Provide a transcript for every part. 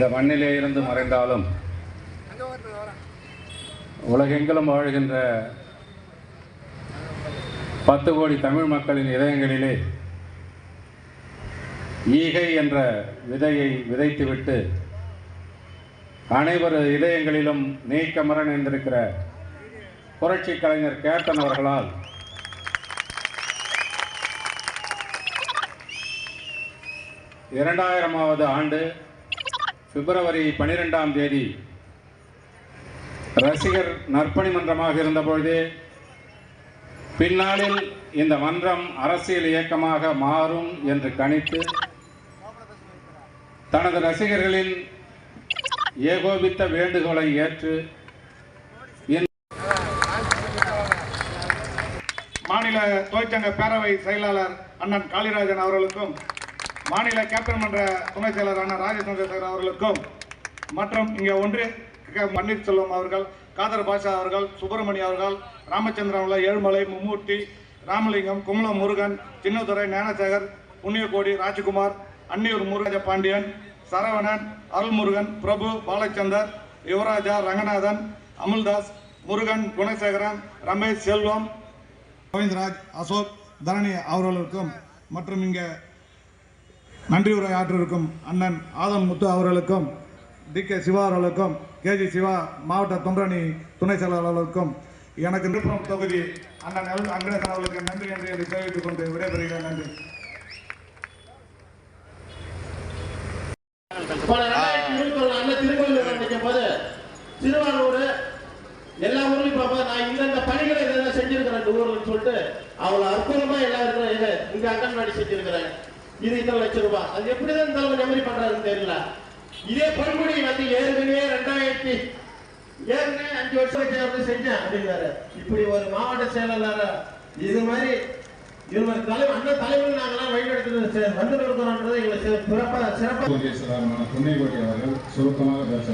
இந்த மண்ணிலே இருந்து மறைந்தாலும் உலகெங்கிலும் வாழ்கின்ற பத்து கோடி தமிழ் மக்களின் இதயங்களிலே ஈகை என்ற விதையை விதைத்துவிட்டு அனைவரு இதயங்களிலும் நீக்கமர என்றிருக்கிற புரட்சி கலைஞர் கேப்டன் அவர்களால் இரண்டாயிரமாவது ஆண்டு பிப்ரவரி பனிரெண்டாம் தேதி ரசிகர் நற்பணி மன்றமாக இருந்தபொழுதே பின்னாளில் இந்த மன்றம் அரசியல் இயக்கமாக மாறும் என்று கணித்து தனது ரசிகர்களின் ஏகோபித்த வேண்டுகோளை ஏற்று மாநில தொழிற்சங்க பேரவை செயலாளர் அண்ணன் காளிராஜன் அவர்களுக்கும் மாநில கேப்டன் மன்ற துணைச் செயலரான ராஜசந்திரசேகர் அவர்களுக்கும் மற்றும் இங்கே ஒன்று பன்னீர்செல்வம் அவர்கள் காதர் பாஷா அவர்கள் சுப்பிரமணி அவர்கள் ராமச்சந்திரன் அவர்கள் ஏழுமலை மும்மூர்த்தி ராமலிங்கம் குமலம் முருகன் சின்னதுரை ஞானசேகர் புண்ணியகோடி ராஜ்குமார் அன்னியூர் முருகஜ பாண்டியன் சரவணன் அருள்முருகன் பிரபு பாலச்சந்தர் யுவராஜா ரங்கநாதன் அமுல்தாஸ் முருகன் குணசேகரன் ரமேஷ் செல்வம் கோவிந்தராஜ் அசோக் தரணி அவர்களுக்கும் மற்றும் இங்கே நன்றி உரை ஆற்றிருக்கும் அண்ணன் ஆதன் முத்து அவர்களுக்கும் டி கே சிவா அவர்களுக்கும் கேஜி சிவா மாவட்ட தொண்டரணி துணை செயலாளர்களுக்கும் எனக்கு விழுப்புரம் தொகுதி அண்ணன் எல் அங்கடேசன் அவர்களுக்கு நன்றி நன்றி என்று தெரிவித்துக் கொண்டு விடைபெறுகிறேன். நன்றி. அண்ணன் திருவாரூர் எல்லா ஊர்லயும் பார்ப்போம் நான் இந்தந்த பணிகளை இதெல்லாம் செஞ்சிருக்கிறேன் இந்த ஊர்லன்னு சொல்லிட்டு அவ்வளவு அற்புதமா எல்லாம் இருக்கிற இங்க அங்கன்வாடி செஞ்சிருக்கிறேன். இது இத்தனை லட்சம் ரூபாய் அது எப்படிதான் இந்த அளவு நெமரி பண்றாருன்னு தெரியல. இதே பண்புடி வந்து ஏற்கனவே ரெண்டாயிரத்தி ஏற்கனவே அஞ்சு வருஷம் சேர்ந்து செஞ்சேன் அப்படிங்கிறாரு. இப்படி ஒரு மாவட்ட செயலாளர் இது மாதிரி இவங்க தலைவர் அண்ணன் தலைவர் நாங்களாம் வழிநடத்துறது வந்து இருக்கிறோன்றது எங்களுக்கு சிறப்பாக சிறப்பாக கோடீஸ்வரமான புண்ணியகோட்டி அவர்கள் சுருக்கமாக பேச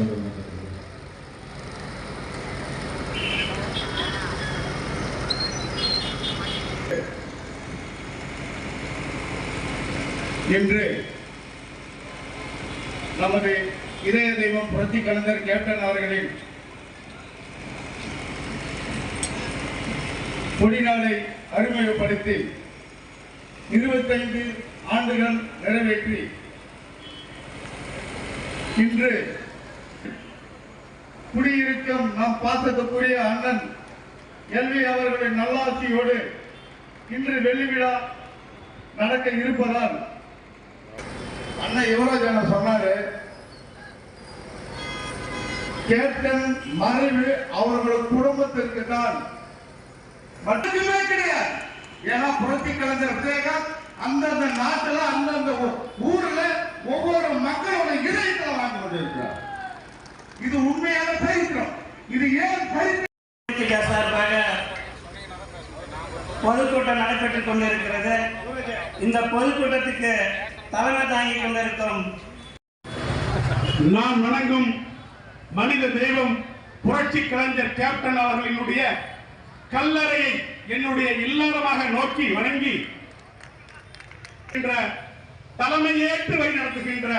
என்று நமது இதய தெய்வம் புரட்சி கலைஞர் கேப்டன் அவர்களின் கொடிநாளை அறிமுகப்படுத்தி இருபத்தைந்து ஆண்டுகள் நிறைவேற்றி இன்று குடியிருக்கும் நாம் பாசத்துக்குரிய அண்ணன் எல்வி அவர்களின் நல்லாட்சியோடு இன்று வெள்ளி விழா நடக்க இருப்பதால் அண்ணன் யுவராஜ் அண்ணன் சொன்னாரு கேப்டன் மறைவு அவர்களோட குடும்பத்திற்கு தான் மட்டுமே கிடையாது. ஏன்னா புரட்சி கலைஞர் விஜயகாந்த் அந்தந்த நாட்டுல அந்தந்த ஊர்ல ஒவ்வொரு மக்களோட இதயத்துல வாழ்ந்து கொண்டிருக்கிறார். இது உண்மையான சரித்திரம். இது ஏன் சரித்திரம்? சார்பாக பொதுக்கூட்டம் நடைபெற்றுக் கொண்டிருக்கிறது. இந்த பொதுக்கூட்டத்துக்கு தலைமை தாங்கிக் கொண்டிருக்கும் நான் வணங்கும் மனித தெய்வம் புரட்சி கலைஞர் கேப்டன் அவர்களினுடைய கல்லறையை என்னுடைய இல்லறமாக நோக்கி வணங்கி என்ற தலைமையேற்று வழி நடத்துகின்ற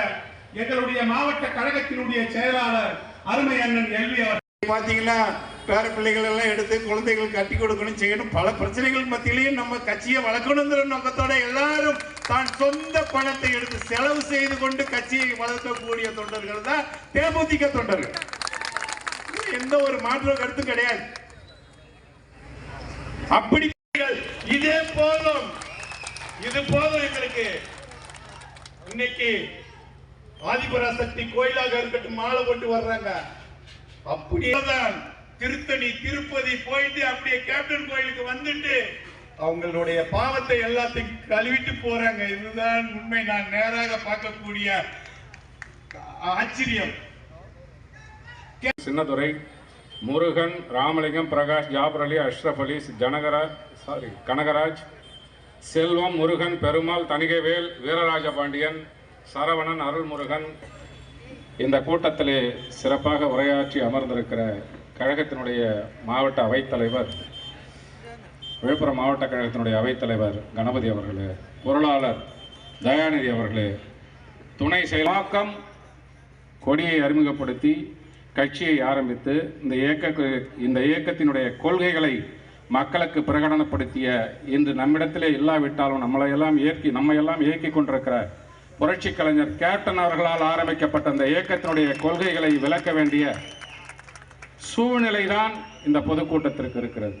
எங்களுடைய மாவட்ட கழகத்தினுடைய செயலாளர் அருமை அண்ணன் எல்வி அவர் பாத்தீங்கன்னா பேர பிள்ளைகள் எல்லாம் எடுத்து குழந்தைகள் கட்டி கொடுக்கணும் செய்யணும். பல பிரச்சனைகள் மத்தியிலையும் நம்ம கட்சியை வளர்க்கணுங்கிற நோக்கத்தோட எல்லாரும் தான் சொந்த பணத்தை எடுத்து செலவு செய்து கொண்டு கட்சியை வளர்க்கக்கூடிய தொண்டர்கள் தான் தேமுதிக தொண்டர்கள். எந்த ஒரு மாற்று கருத்தும் கிடையாது. அப்படி இதே போதும். இது போதும் எங்களுக்கு. இன்னைக்கு ஆதிபராசக்தி கோயிலாக இருக்கட்டும் மாலை போட்டு வர்றாங்க. அப்படியேதான் திருத்தணி திருப்பதி போயிட்டு அப்படியே கேப்டன் கோயிலுக்கு வந்துட்டு அவங்களுடைய பாவத்தை எல்லாத்தையும் கழுவிட்டு போறாங்க. இதுதான் உண்மை. நான் நேராக பார்க்கக்கூடிய ஆச்சரியம். சின்னதுரை முருகன் ராமலிங்கம் பிரகாஷ் ஜாபர் அலி அஷ்ரஃப் அலி ஜனகராஜ் சாரி கனகராஜ் செல்வம் முருகன் பெருமாள் தணிகைவேல் வீரராஜ பாண்டியன் சரவணன் அருள்முருகன். இந்த கூட்டத்திலே சிறப்பாக உரையாற்றி அமர்ந்திருக்கிற கழகத்தினுடைய மாவட்ட அவைத்தலைவர் விழுப்புரம் மாவட்ட கழகத்தினுடைய அவைத்தலைவர் கணபதி அவர்களே பொருளாளர் தயாநிதி அவர்களே துணை செயலாக்கம் கொடியை அறிமுகப்படுத்தி கட்சியை ஆரம்பித்து இந்த இயக்க இந்த இயக்கத்தினுடைய கொள்கைகளை மக்களுக்கு பிரகடனப்படுத்திய இன்று நம்மிடத்திலே இல்லாவிட்டாலும் நம்மளையெல்லாம் இயக்கி நம்மையெல்லாம் இயக்கி கொண்டிருக்கிற புரட்சி கலைஞர் கேப்டன் அவர்களால் ஆரம்பிக்கப்பட்ட இந்த இயக்கத்தினுடைய கொள்கைகளை விளக்க வேண்டிய சூழ்நிலைதான் இந்த பொதுக்கூட்டத்திற்கு இருக்கிறது.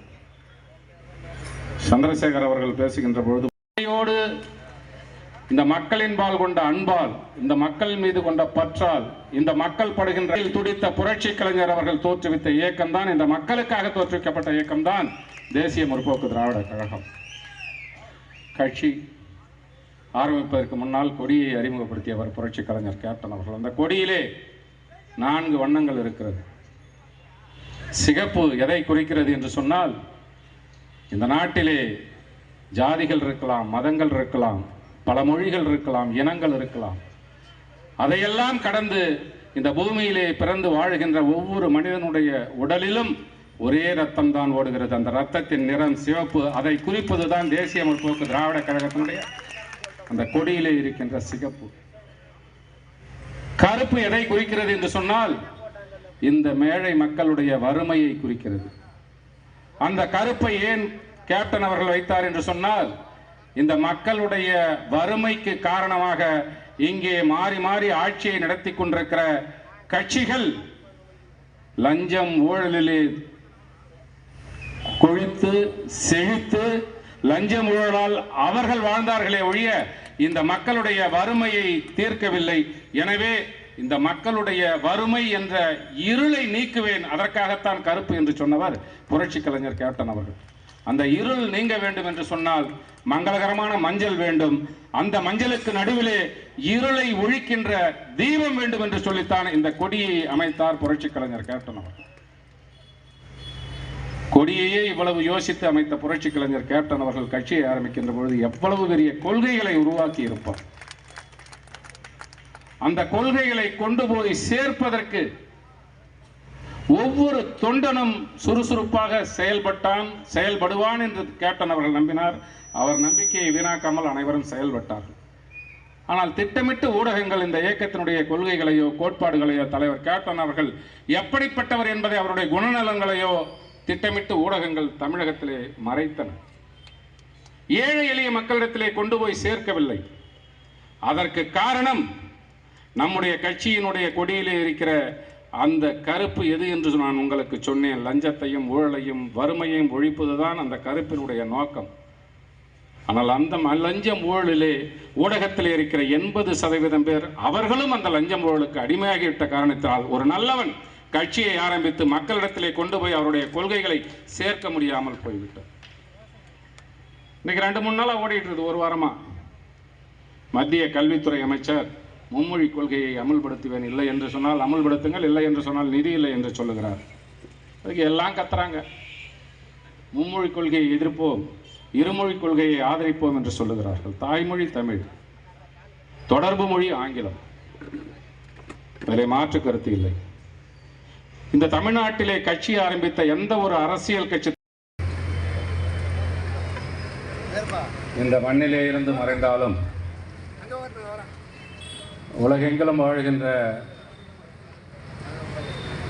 சந்திரசேகர் அவர்கள் பேசுகின்ற பொழுது உண்மையோடு இந்த மக்களின் பால் கொண்ட அன்பால் இந்த மக்கள் மீது கொண்ட பற்றால் இந்த மக்கள் படுகின்ற துடித்த புரட்சி கலைஞர் அவர்கள் தோற்றுவித்த இயக்கம் தான் இந்த மக்களுக்காக தோற்றுவிக்கப்பட்ட இயக்கம் தான் தேசிய முற்போக்கு திராவிட கழகம். கட்சி ஆரம்பிப்பதற்கு முன்னால் கொடியை அறிமுகப்படுத்தியவர் புரட்சி கலைஞர் கேப்டன் அவர்கள். அந்த கொடியிலே நான்கு வண்ணங்கள் இருக்கிறது. சிகப்பு எதை குறிக்கிறது என்று சொன்னால் இந்த நாட்டிலே ஜாதிகள் இருக்கலாம் மதங்கள் இருக்கலாம் பல மொழிகள் இருக்கலாம் இனங்கள் இருக்கலாம். அதையெல்லாம் கடந்து இந்த பூமியிலே பிறந்து வாழுகின்ற ஒவ்வொரு மனிதனுடைய உடலிலும் ஒரே ரத்தம் தான் ஓடுகிறது. அந்த ரத்தத்தின் நிறம் சிவப்பு. அதை குறிப்பது தான் தேசிய முற்போக்கு திராவிட கழகத்தினுடைய அந்த கொடியிலே இருக்கின்ற சிகப்பு. கருப்பு எதை குறிக்கிறது என்று சொன்னால் இந்த மேழை மக்களுடைய வறுமையை குறிக்கிறது. அந்த கருப்பை ஏன் கேப்டன் அவர்கள் வைத்தார் என்று சொன்னால் இந்த மக்களுடைய வறுமைக்கு காரணமாக இங்கே மாறி மாறி ஆட்சியை நடத்தி கொண்டிருக்கிற கட்சிகள் லஞ்சம் ஊழலிலே கொழித்து செழித்து லஞ்சம் ஊழலால் அவர்கள் வாழ்ந்தார்களே ஒழிய இந்த மக்களுடைய வறுமையை தீர்க்கவில்லை. எனவே இந்த மக்களுடைய வறுமை என்ற இருளை நீக்குவேன் அதற்காகத்தான் கருப்பு என்று சொன்னவர் புரட்சி கலைஞர் கேப்டன் அவர்கள். அந்த இருள் நீங்க வேண்டும் என்று சொன்னால் மங்களகரமான மஞ்சள் வேண்டும். அந்த மஞ்சளுக்கு நடுவிலே இருளை ஒழிக்கின்ற தீபம் வேண்டும் என்று சொல்லித்தான் இந்த கொடியை அமைத்தார் புரட்சி கலைஞர் கேப்டன் அவர்கள். கொடியையே இவ்வளவு யோசித்து அமைத்த புரட்சி கலைஞர் கேப்டன் அவர்கள் கட்சியை ஆரம்பிக்கின்ற பொழுது எவ்வளவு பெரிய கொள்கைகளை உருவாக்கி இருப்பார் அந்த கொள்கைகளை கொண்டு போய் சேர்ப்பதற்கு ஒவ்வொரு தொண்டனும் சுறுசுறுப்பாக செயல்பட்டான் செயல்படுவான் என்று கேப்டன் அவர்கள் நம்பினார். அவர் நம்பிக்கையை வீணாக்காமல் அனைவரும் செயல்பட்டார்கள். ஆனால் திட்டமிட்டு ஊடகங்கள் இந்த இயக்கத்தினுடைய கொள்கைகளையோ கோட்பாடுகளையோ தலைவர் கேப்டன் அவர்கள் எப்படிப்பட்டவர் என்பதை அவருடைய குணநலங்களையோ திட்டமிட்டு ஊடகங்கள் தமிழகத்திலே மறைத்தன. ஏழை எளிய மக்களிடத்திலே கொண்டு போய் சேர்க்கவில்லை. அதற்கு காரணம் நம்முடைய கட்சியினுடைய கொடியிலே இருக்கிற அந்த கருப்பு எது என்று நான் உங்களுக்கு சொன்னேன். லஞ்சத்தையும் ஊழலையும் வறுமையையும் ஒழிப்பதுதான் அந்த கருப்பினுடைய நோக்கம். ஆனால் அந்த ம- லஞ்சம் ஊழலிலே ஊடகத்தில் இருக்கிற எண்பது சதவீதம் பேர் அவர்களும் அந்த லஞ்சம் ஊழலுக்கு அடிமையாகிவிட்ட காரணத்தால் ஒரு நல்லவன் கட்சியை ஆரம்பித்து மக்களிடத்திலே கொண்டு போய் அவருடைய கொள்கைகளை சேர்க்க முடியாமல் போய்விட்டார். இன்னைக்கு ரெண்டு மூணு நாளாக ஓடிட்டு இருக்குது ஒரு வாரமா. மத்திய கல்வித்துறை அமைச்சர் மும்மொழி கொள்கையை அமல்படுத்துவேன் இல்லை என்று சொன்னால் அமல்படுத்துங்கள் இல்லை என்று சொன்னால் நிதி இல்லை என்று சொல்லுகிறார். அதுக்கு எல்லாம் கத்துறாங்க. மும்மொழி கொள்கையை எதிர்ப்போம் இருமொழி கொள்கையை ஆதரிப்போம் என்று சொல்லுகிறார்கள். தாய்மொழி தமிழ் தொடர்பு மொழி ஆங்கிலம். அதில் மாற்று கருத்து இல்லை. இந்த தமிழ்நாட்டிலே கட்சி ஆரம்பித்த எந்த ஒரு அரசியல் கட்சி இந்த மண்ணிலே இருந்து மறைந்தாலும் உலகெங்கிலும் வாழ்கின்ற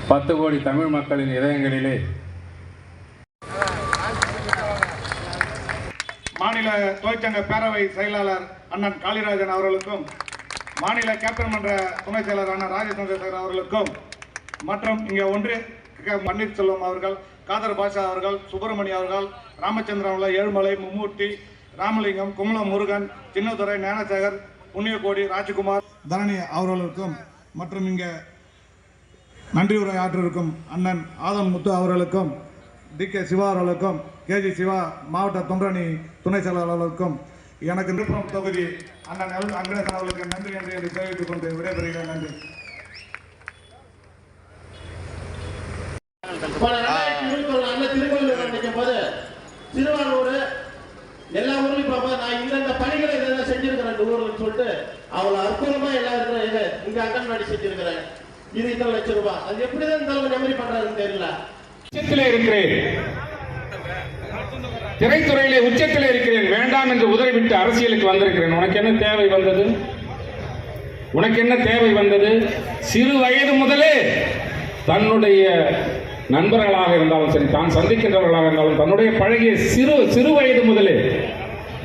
பத்து கோடி தமிழ் மக்களின் இதயங்களிலே மாநில தொழிற்சங்க பேரவை செயலாளர் அண்ணன் காளிராஜன் அவர்களுக்கும் மாநில கேப்டன் மன்ற துணை செயலர் அண்ணன் ராஜசந்திரசேகர் அவர்களுக்கும் மற்றும் இங்கே ஒன்று பன்னீர்செல்வம் அவர்கள் காதர் பாஷா அவர்கள் சுப்பிரமணி அவர்கள் ராமச்சந்திரன் அவர்கள் ஏழுமலை மும்மூர்த்தி ராமலிங்கம் குமலம் முருகன் சின்னதுரை ஞானசேகர் புண்ணியகோடி ராஜ்குமார் தரணி அவர்களுக்கும் மற்றும் இங்கே நன்றி உரை ஆற்றிருக்கும் அண்ணன் ஆதம் முத்து அவர்களுக்கும் டி கே சிவா அவர்களுக்கும் கேஜி சிவா மாவட்ட தொண்டரணி துணை செயலாளர்களுக்கும் எனக்கு விழுப்புரம் தொகுதி அண்ணன் எல் அங்கனேசன் அவர்களுக்கு நன்றி என்று என்று தெரிவித்துக் கொண்டு விடைபெறுகிறேன். நன்றி. திருவள்ளூர் போது எல்லா ஊரிலும் பாப்பா நான் இந்தந்த சொல்லிட்டு அவ்வளவு அற்புதமா எல்லாம் இருக்கிற இது இங்க அங்கன்வாடி செஞ்சிருக்கிறேன். இது இத்தனை லட்சம் ரூபாய். அது எப்படிதான் இந்த அளவு மெமரி பண்றாருன்னு தெரியல. உச்சத்திலே இருக்கிறேன். திரைத்துறையிலே உச்சத்திலே இருக்கிறேன். வேண்டாம் என்று உதறிவிட்டு அரசியலுக்கு வந்திருக்கிறேன். உனக்கு என்ன தேவை வந்தது? உனக்கு என்ன தேவை வந்தது? சிறு வயது முதலே தன்னுடைய நண்பர்களாக இருந்தாலும் சரி தான் சந்திக்கின்றவர்களாக இருந்தாலும் தன்னுடைய பழகிய சிறு சிறு வயது முதலே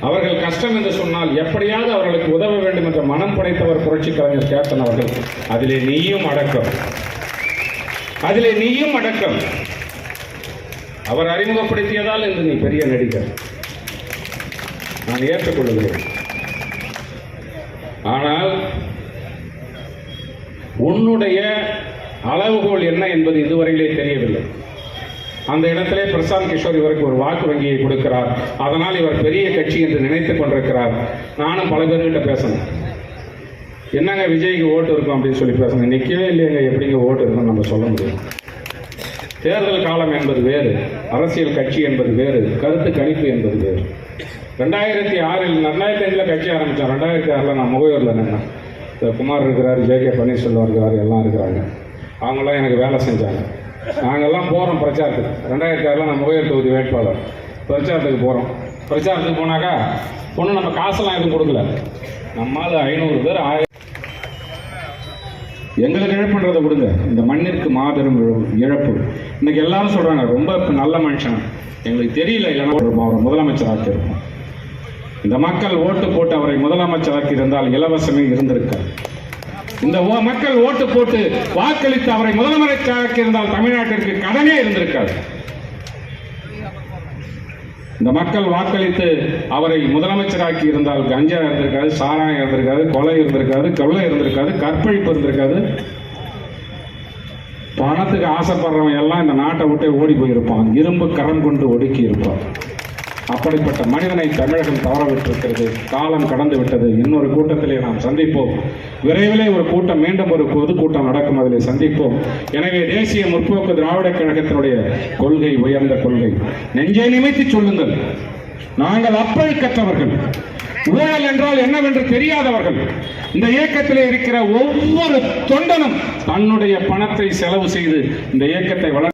அவர்கள் கஷ்டம் என்று சொன்னால் எப்படியாவது அவர்களுக்கு உதவ வேண்டும் என்ற மனம் படைத்தவர் புரட்சி கலைஞர் கேப்டன் அவர்கள். அதிலே நீயும் அடக்கம். அதிலே நீயும் அடக்கம். அவர் அறிமுகப்படுத்தியதால் இன்று நீ பெரிய நடிகர். நான் ஏற்றுக்கொள்கிறேன். ஆனால் உன்னுடைய அளவுகோல் என்ன என்பது இதுவரையிலே தெரியவில்லை. அந்த இடத்திலே பிரசாந்த் கிஷோர் இவருக்கு ஒரு வாக்கு வங்கியை கொடுக்கிறார். அதனால் இவர் பெரிய கட்சி என்று நினைத்துக் கொண்டிருக்கிறார். நானும் பல பேர்கிட்ட பேசணும். என்னங்க விஜய்க்கு ஓட்டு இருக்கும் அப்படின்னு சொல்லி பேசணும். நிற்கவே இல்லைங்க. எப்படிங்க ஓட்டு இருக்குன்னு நம்ம சொல்ல முடியும். தேர்தல் காலம் என்பது வேறு. அரசியல் கட்சி என்பது வேறு. கருத்து கணிப்பு என்பது வேறு. ரெண்டாயிரத்தி ஆறில் ரெண்டாயிரத்தி அஞ்சில் கட்சி ஆரம்பித்தோம் ரெண்டாயிரத்தி ஆறில் நான் முகவூரில் நின்னேன். இந்த குமார் இருக்கிறார் ஜே கே பன்னீர்செல்வம் இருக்கிறார் எல்லாம் இருக்கிறாங்க. அவங்களாம் எனக்கு வேலை செஞ்சாங்க. நாங்கள்லாம் போகிறோம் பிரச்சாரத்துக்கு. ரெண்டாயிரத்தி ஆறில் நான் முகையர் தொகுதி வேட்பாளர். பிரச்சாரத்துக்கு போகிறோம் பிரச்சாரத்துக்கு போனாக்கா ஒன்றும் நம்ம காசெல்லாம் எதுவும் கொடுக்கல. நம்மால் ஐநூறு பேர் ஆயிரம் எங்களுக்கு இழப்புன்றதை விடுங்க. இந்த மண்ணிற்கு மாபெரும் இழப்பு- இன்னைக்கு எல்லாரும் சொல்கிறாங்க ரொம்ப நல்ல மனுஷன். எங்களுக்கு தெரியல இல்லைன்னா ஒரு அவரை முதலமைச்சர் இந்த மக்கள் ஓட்டு போட்டு அவரை முதலமைச்சராக்கி இருந்தால் இலவசமே இருந்திருக்கார் இந்த ஓ- மக்கள் ஓட்டு போட்டு வாக்களித்து அவரை முதலமைச்சராக்கி இருந்தால் தமிழ்நாட்டிற்கு கடனே இருந்திருக்காது. இந்த மக்கள் வாக்களித்து அவரை முதலமைச்சராக்கி இருந்தால் கஞ்சா இருந்திருக்காது சாராயம் இருந்திருக்காது கொலை இருந்திருக்காது கொள்ளை இருந்திருக்காது கற்பழிப்பு இருந்திருக்காது. பணத்துக்கு ஆசைப்படுறவன் எல்லாம் இந்த நாட்டை விட்டே ஓடி போயிருப்பான். இரும்பு கரம் கொண்டு ஒடுக்கி இருப்பான். அப்படிப்பட்ட மனிதனை தமிழகம் தவறவிட்டிருக்கிறது. காலம் கடந்து விட்டது. இன்னொரு கூட்டத்திலே நாம் சந்திப்போம். விரைவிலே ஒரு கூட்டம் மீண்டும் ஒரு பொதுக்கூட்டம் நடக்கும். அதிலே சந்திப்போம். எனவே தேசிய முற்போக்கு திராவிட கழகத்தினுடைய கொள்கை உயர்ந்த கொள்கை. நெஞ்சை நிமித்தி சொல்லுங்கள். நாங்கள் அப்பல் கற்றவர்கள். ஊழல் என்றால் என்னவென்று தெரியாதவர்கள். இந்த இயக்கத்திலே இருக்கிற ஒவ்வொரு தொண்டனும் தன்னுடைய பணத்தை செலவு செய்து இந்த இயக்கத்தை வளர்த்து